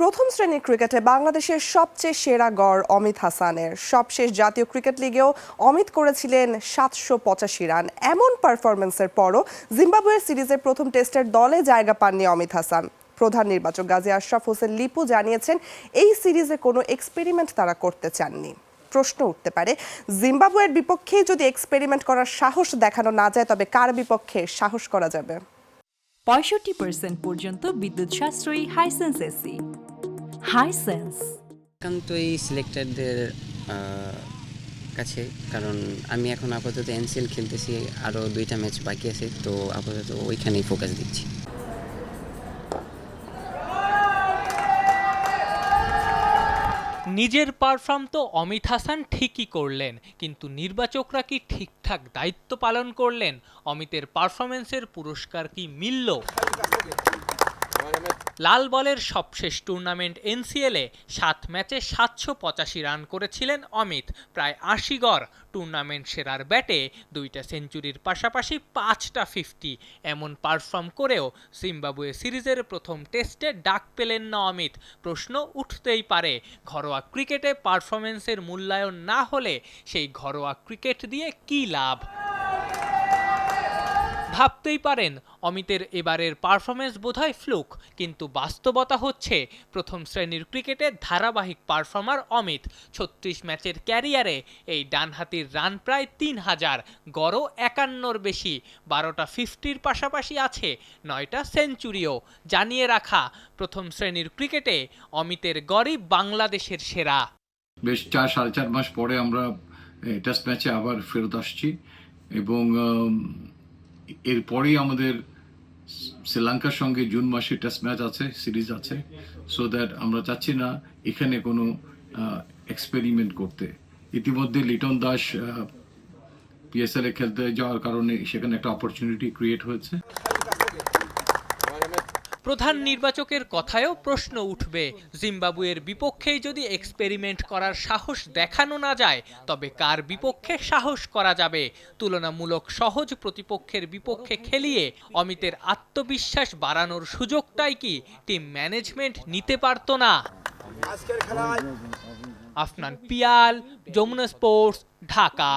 প্রথম শ্রেণির ক্রিকেটে বাংলাদেশের সবচেয়ে সেরা গড় অমিত হাসানের। সবশেষ জাতীয় ক্রিকেট লিগেও অমিত করেছিলেন সাতশো পঁচাশি রান। এমন পারফরমেন্সের পরও জিম্বাবুয়ের সিরিজের প্রথম টেস্টের দলে জায়গা পাননি অমিত হাসান। প্রধান নির্বাচক গাজী আশরাফ হোসেন লিপু জানিয়েছেন, এই সিরিজে কোনো এক্সপেরিমেন্ট তারা করতে চাননি। প্রশ্ন উঠতে পারে, জিম্বাবুয়ের বিপক্ষে যদি এক্সপেরিমেন্ট করার সাহস দেখানো না যায়, তবে কার বিপক্ষে সাহস করা যাবে? পঁয়ষট্টি পার্সেন্ট পর্যন্ত বিদ্যুৎ সাশ্রয়ী হাইসেন্স এসি হাইসেন্স একান্ত এই সিলেক্টেডদের কাছে কারণ আমি এখন আপাতত এনসিএল খেলতেছি আরও দুইটা ম্যাচ বাকি আছে তো আপাতত ওইখানেই ফোকাস দিচ্ছি। নিজের পারফর্ম তো অমিত হাসান ঠিকই করলেন কিন্তু নির্বাচকরা কি ঠিকঠাক দায়িত্ব পালন করলেন? অমিতের পারফরমেন্সের পুরস্কার কি মিলল? লাল বলের সবশেষ টুর্নামেন্ট এনসিএলে সাত ম্যাচে সাতশো পঁচাশি রান করেছিলেন অমিত। প্রায় আশি গড়। টুর্নামেন্ট সেরার ব্যাটে দুইটা সেঞ্চুরির পাশাপাশি পাঁচটা ফিফটি। এমন পারফর্ম করেও জিম্বাবুয়ে সিরিজের প্রথম টেস্টে ডাক পেলেন না অমিত। প্রশ্ন উঠতেই পারে, ঘরোয়া ক্রিকেটে পারফরমেন্সের মূল্যায়ন না হলে সেই ঘরোয়া ক্রিকেট দিয়ে কী লাভ? ভাবতেই পারেন, অমিতের এবারের পারফরমেন্স বোধহয় ফ্লুক কিন্তু বাস্তবতা হচ্ছে প্রথম শ্রেণির ক্রিকেটে ধারাবাহিক পারফর্মার অমিত। ছত্রিশ ম্যাচের ক্যারিয়ারে এই ডানহাতির রান প্রায় তিন হাজার, গড়ও একান্নর বেশি, বারোটা ফিফটির পাশাপাশি আছে নয়টা সেঞ্চুরিও জানিয়ে রাখা, প্রথম শ্রেণির ক্রিকেটে অমিতের গড়ই বাংলাদেশের সেরা। বেশ চার, সাড়ে চার মাস পরে আমরা টেস্ট ম্যাচে আবার ফেরত আসছি এবং এরপরেই আমাদের শ্রীলঙ্কার সঙ্গে জুন মাসে টেস্ট ম্যাচ আছে সিরিজ আছে সো দ্যাট আমরা চাচ্ছি না এখানে কোনো এক্সপেরিমেন্ট করতে। ইতিমধ্যে লিটন দাস পিএসএল এ খেলতে যাওয়ার কারণে সেখানে একটা অপরচুনিটি ক্রিয়েট হয়েছে। প্রধান নির্বাচকের কথায়ও প্রশ্ন উঠবে। জিম্বাবুয়ের বিপক্ষেই যদি এক্সপেরিমেন্ট করার সাহস দেখানো না যায় তবে কার বিপক্ষে সাহস করা যাবে? তুলনামূলক সহজ প্রতিপক্ষের বিপক্ষে খেলিয়ে অমিতের আত্মবিশ্বাস বাড়ানোর সুযোগটাই কি টিম ম্যানেজমেন্ট নিতে পারতো না? আফনান পিয়াল যমুনা স্পোর্টস ঢাকা।